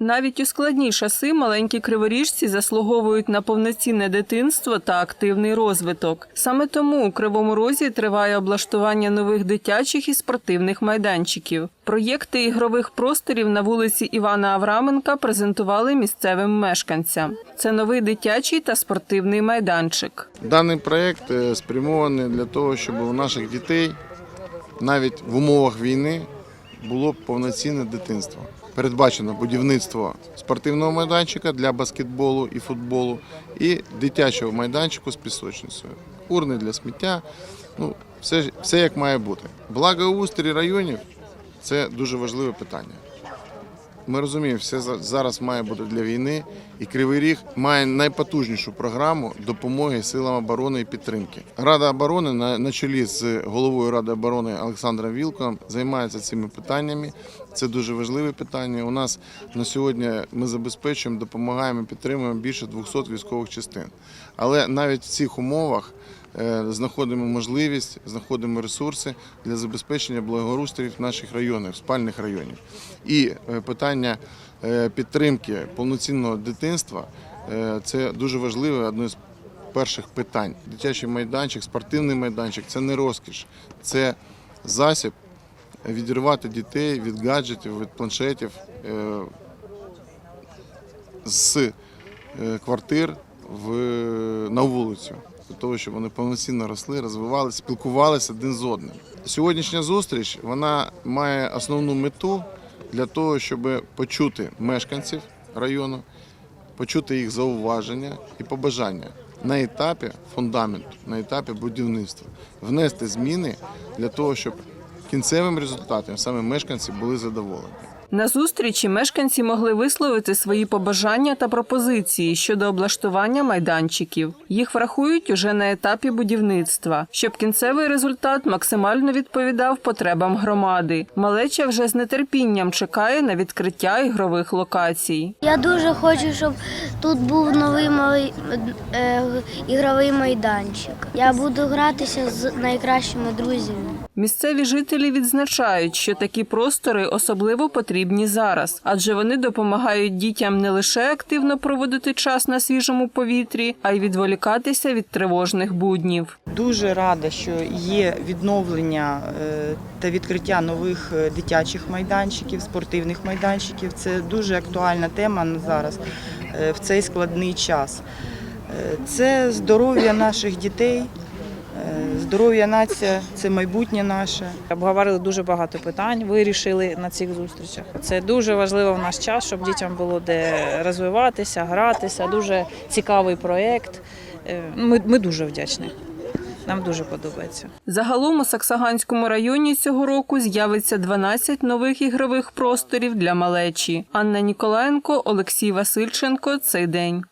Навіть у складні часи маленькі криворіжці заслуговують на повноцінне дитинство та активний розвиток. Саме тому у Кривому Розі триває облаштування нових дитячих і спортивних майданчиків. Проєкти ігрових просторів на вулиці Івана Авраменка презентували місцевим мешканцям. Це новий дитячий та спортивний майданчик. Даний проєкт е, спрямований для того, щоб у наших дітей навіть в умовах війни було повноцінне дитинство. Передбачено будівництво спортивного майданчика для баскетболу і футболу, і дитячого майданчику з пісочницею, урни для сміття. Ну, все, все як має бути. Благоустрій районів це дуже важливе питання. Ми розуміємо, все за- зараз має бути для війни, і Кривий Ріг має найпотужнішу програму допомоги силам оборони і підтримки. Рада оборони на, на чолі з головою Ради оборони Олександром Вілком займається цими питаннями. Це дуже важливе питання. У нас на сьогодні ми забезпечуємо, допомагаємо, підтримуємо більше 200 військових частин. Але навіть в цих умовах е, знаходимо можливість, знаходимо ресурси для забезпечення благоустрою наших районів, спальних районів. І е, питання е, підтримки повноцінного дитинства це дуже важливе одне з перших питань. Дитячий майданчик, спортивний майданчик це не розкіш, це засіб відірвати дітей від гаджетів, від планшетів е, з е, квартир в, на вулицю, для того, щоб вони повноцінно росли, розвивалися, спілкувалися один з одним. Сьогоднішня зустріч вона має основну мету для того, щоб почути мешканців району, почути їх зауваження і побажання на етапі фундаменту, на етапі будівництва, внести зміни для того, щоб кінцевим результатом саме мешканці були задоволені. На зустрічі мешканці могли висловити свої побажання та пропозиції щодо облаштування майданчиків. Їх врахують уже на етапі будівництва, щоб кінцевий результат максимально відповідав потребам громади. Малеча вже з нетерпінням чекає на відкриття ігрових локацій. Я дуже хочу, щоб тут був новий малий е, ігровий майданчик. Я буду гратися з найкращими друзями. Місцеві жителі відзначають, що такі простори особливо потрібні зараз, адже вони допомагають дітям не лише активно проводити час на свіжому повітрі, а й відволікатися від тривожних буднів. Дуже рада, що є відновлення е, та відкриття нових е, дитячих майданчиків, спортивних майданчиків. Це дуже актуальна тема на зараз е, в цей складний час. Це здоров'я наших дітей, здоров'я нація це майбутнє наше. Обговорили дуже багато питань, вирішили на цих зустрічах. Це дуже важливо в наш час, щоб дітям було де розвиватися, гратися. Дуже цікавий проєкт. Е, Ми, ми дуже вдячні. Нам дуже подобається. Загалом у Саксаганському районі цього року з'явиться 12 нових ігрових просторів для малечі. Анна Ніколаєнко, Олексій Васильченко. Цей день.